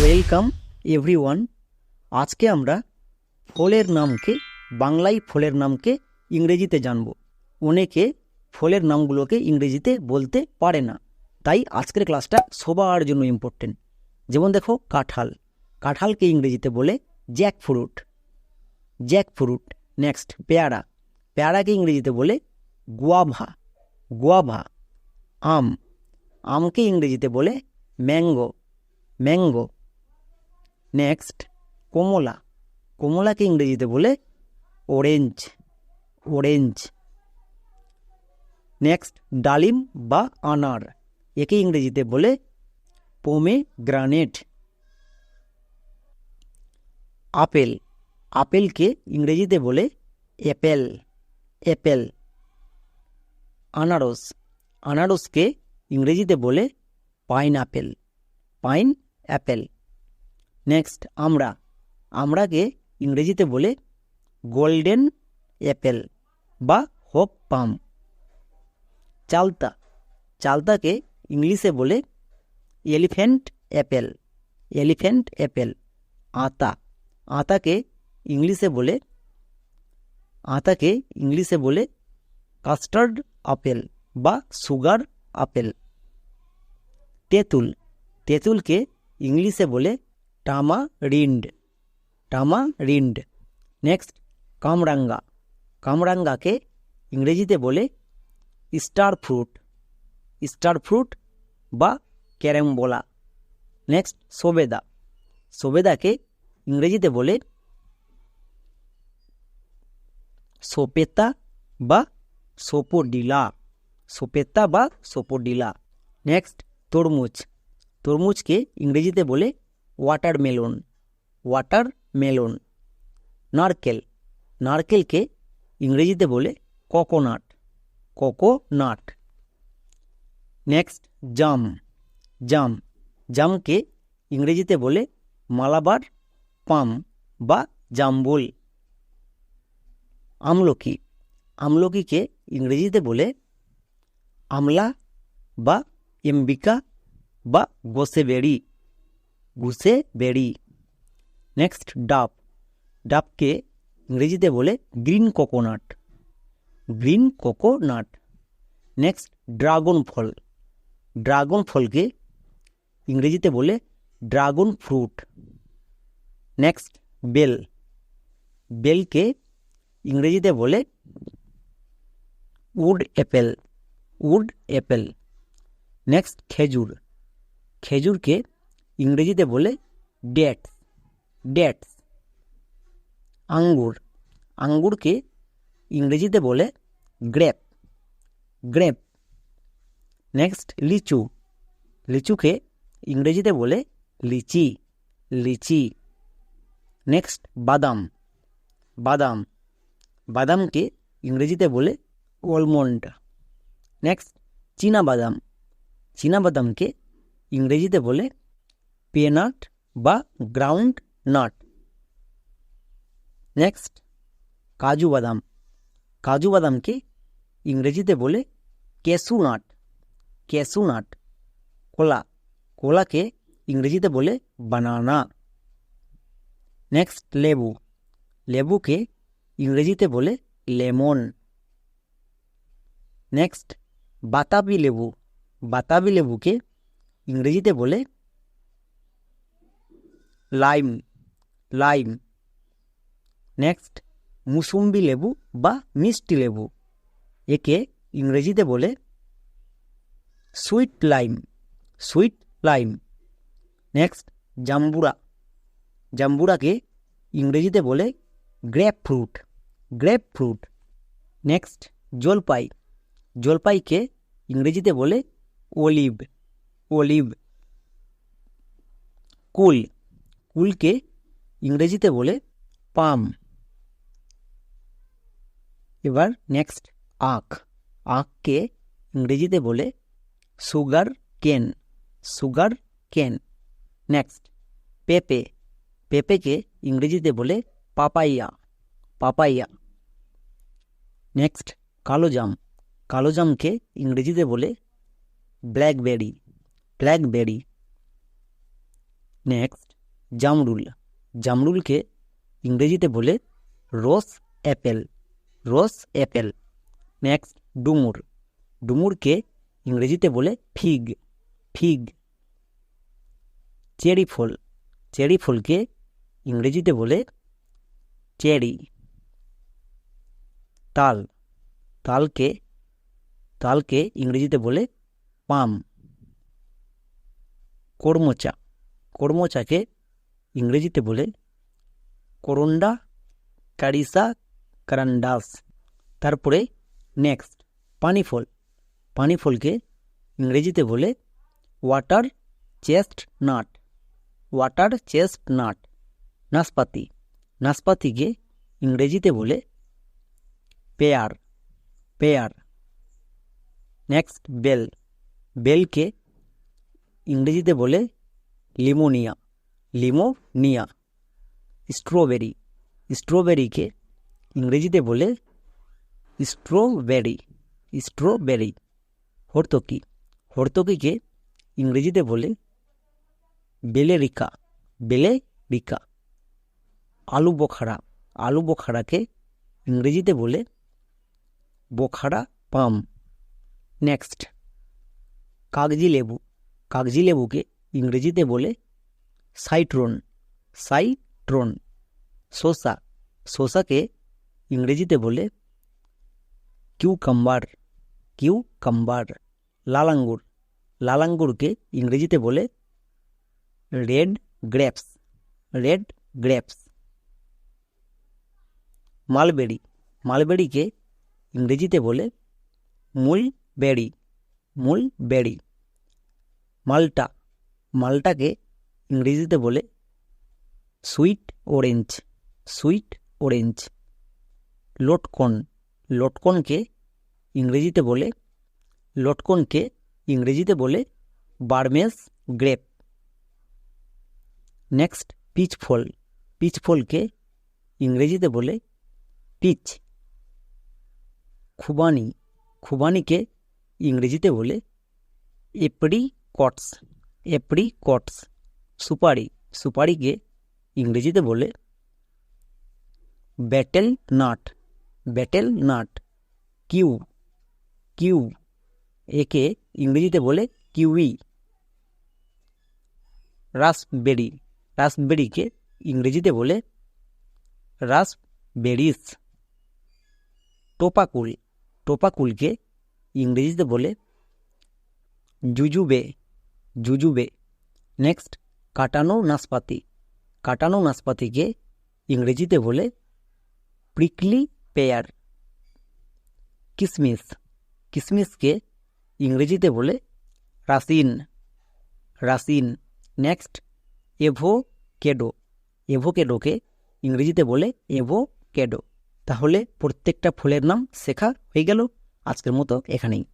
Welcome everyone আজকে আমরা ফলের নামকে, বাংলায় ফলের নামকে ইংরেজিতে জানব। অনেকে ফলের নামগুলোকে ইংরেজিতে বলতে পারে না। তাই আজকের ক্লাসটা সবার জন্য ইম্পর্টেন্ট যেমন দেখো, কাঁঠাল। কাঁঠালকে ইংরেজিতে বলে jackfruit jackfruit next পেয়ারা। পেয়ারাকে ইংরেজিতে বলে গুয়াভা গুয়াভা আম। আমকে ইংরেজিতে বলে ম্যাঙ্গো ম্যাঙ্গো নেক্সট কমলা। কমলাকে ইংরেজিতে বলে অরেঞ্জ অরেঞ্জ নেক্সট ডালিম বা আনার। একে ইংরেজিতে বলে পোমে গ্রানেট আপেল। আপেলকে ইংরেজিতে বলে অ্যাপেল অ্যাপেল আনারস। আনারসকে ইংরেজিতে বলে pineapple pineapple next আমরা। আমরাকে ইংরেজিতে বলে গোল্ডেন অ্যাপেল বা হোপ পাম চালতা। চালতাকে ইংলিশে বলে এলিফ্যান্ট অ্যাপেল এলিফ্যান্ট অ্যাপেল আতা। আতাকে ইংলিশে বলে, আতাকে ইংলিশে বলে কাস্টার্ড আপেল বা সুগার আপেল তেঁতুল। তেঁতুলকে ইংলিশে বলে tamarind tamarind next কামরাঙ্গা কামরাঙ্গাকে ইংরেজিতে বলে স্টার ফ্রুট। স্টার ফ্রুট বা ক্যারেমবোলা। নেক্সট সবেদা সবেদাকে ইংরেজিতে বলে সোপেতা বা সোপোডিলা। সোপেতা বা সোপোডিলা। নেক্সট তরমুজ। তরমুজকে ইংরেজিতে বলে ওয়াটার মেলন ওয়াটার মেলন নারকেল নারকেলকে ইংরেজিতে বলে কোকোনাট কোকোনাট নেক্সট জাম জাম জামকে ইংরেজিতে বলে মালাবার, পাম বা জাম্বুল। আমলকি, আমলকিকে ইংরেজিতে বলে আমলা বা এম্বিকা বা গোসেবেরি গুসেবেরি নেক্সট ডাব। ডাবকে ইংরেজিতে বলে green coconut. Green coconut. Next dragon ফল। ড্রাগন ফলকে ইংরেজিতে বলে ড্রাগন ফ্রুট। নেক্সট বেল। বেলকে ইংরেজিতে বলে wood apple. Wood apple. Next খেজুর। খেজুরকে ইংরেজিতে বলে ডেটস ডেটস আঙ্গুর। আঙ্গুরকে ইংরেজিতে বলে গ্রেপ গ্রেপ। নেক্সট, লিচু। লিচুকে ইংরেজিতে বলে লিচি লিচি। নেক্সট, বাদাম। বাদাম। বাদামকে ইংরেজিতে বলে অলমন্ড। নেক্সট, চীনা বাদাম। চীনা বাদামকে ইংরেজিতে বলে পেনাট বা গ্রাউন্ড নাট নেক্সট কাজু বাদাম। কাজু বাদামকে ইংরেজিতে বলে ক্যাসু নাট। ক্যাসু নাট, কলা। কলাকে ইংরেজিতে বলে বানানা নেক্সট লেবু। লেবুকে ইংরেজিতে বলে লেমন। নেক্সট বাতাবি লেবু। বাতাবি লেবুকে ইংরেজিতে বলে লাইম লাইম। নেক্সট মুসুম্বি লেবু বা মিষ্টি লেবু। একে ইংরেজিতে বলে sweet lime sweet lime next জাম্বুরা। জাম্বুরাকে ইংরেজিতে বলে grapefruit grapefruit next জলপাই। জলপাইকে ইংরেজিতে বলে অলিভ অলিভ কুল। কুলকে ইংরেজিতে বলে পাম। এবার নেক্সট আখ। আখকে ইংরেজিতে বলে সুগার কেন। সুগার কেন। নেক্সট পেঁপে। পেঁপেকে ইংরেজিতে বলে পাপাইয়া। পাপাইয়া। নেক্সট কালোজাম। কালোজামকে ইংরেজিতে বলে ব্ল্যাকবেরি। ব্ল্যাকবেরি। নেক্সট জামরুল। জামরুলকে ইংরেজিতে বলে rose apple rose apple. Next, ডুমুর। ডুমুরকে ইংরেজিতে বলে ফিগ ফিগ। চেরি ফল। চেরি ফলকে ইংরেজিতে বলে চেরি। তাল। তালকে তালকে ইংরেজিতে বলে পাম। কর্মচা। কর্মচাকে ইংরেজিতে বলে, করন্ডা কারিসা কারান্ডাস। তারপরে নেক্সট পানি ফল পানি ফলকে ইংরেজিতে বলে, water chest nut. Water chestnut. নাশপাতি নাশপাতিকে ইংরেজিতে বলে, পেয়ার। পেয়ার। নেক্সট, বেল। বেলকে ইংরেজিতে বলে, লিমোনিয়া। লিমোনিয়া, স্ট্রবেরি। স্ট্রবেরিকে ইংরেজিতে বলে স্ট্রবেরি। স্ট্রবেরি হর্তকি। হর্তকিকে ইংরেজিতে বলে বেলেরিকা। বেলেরিকা। আলু বোখারা আলু বোখারাকে ইংরেজিতে বলে বোখারা পাম। নেক্সট। কাগজি লেবু। কাগজি লেবুকে ইংরেজিতে বলে সাইট্রন সাইট্রন শসা শসাকে ইংরেজিতে বলে কিউকাম্বার কিউকাম্বার লাল আঙ্গুর লাল আঙ্গুরকে ইংরেজিতে বলে red grapes red grapes mulberry মালবেরিকে ইংরেজিতে বলে মুলবেরি মুলবেরি মালটা মালটাকে ইংরেজিতে বলে সুইট অরেঞ্জ সুইট অরেঞ্জ, লটকন। লটকনকে ইংরেজিতে বলে, লটকনকে ইংরেজিতে বলে বার্মেস গ্রেপ। নেক্সট পিচ ফল পিচ ফলকে ইংরেজিতে বলে পিচ। খুবানি। খুবানিকে ইংরেজিতে বলে এপ্রিকটস। এপ্রিকটস। সুপারি, সুপারিকে ইংরেজিতে বলে ব্যাটেল নাট ব্যাটেল নাট, কিউ কিউ, একে ইংরেজিতে বলে কিউই। রাসবেরি, রাসবেরিকে ইংরেজিতে বলে রাসবেরিস। টোপাকুল, টোপাকুলকে ইংরেজিতে বলে জুজুবে জুজুবে। নেক্সট কাটানো নাশপাতি কাটানো নাশপাতিকে ইংরেজিতে বলে প্রিকলি পেয়ার কিসমিস। কিসমিসকে ইংরেজিতে বলে রাসিন। রাসিন। Next, avocado. এভোকেডোকে ইংরেজিতে বলে এভোকেডো। তাহলে প্রত্যেকটা ফুলের নাম শেখা হয়ে গেল। আজকের মতো এখানেই।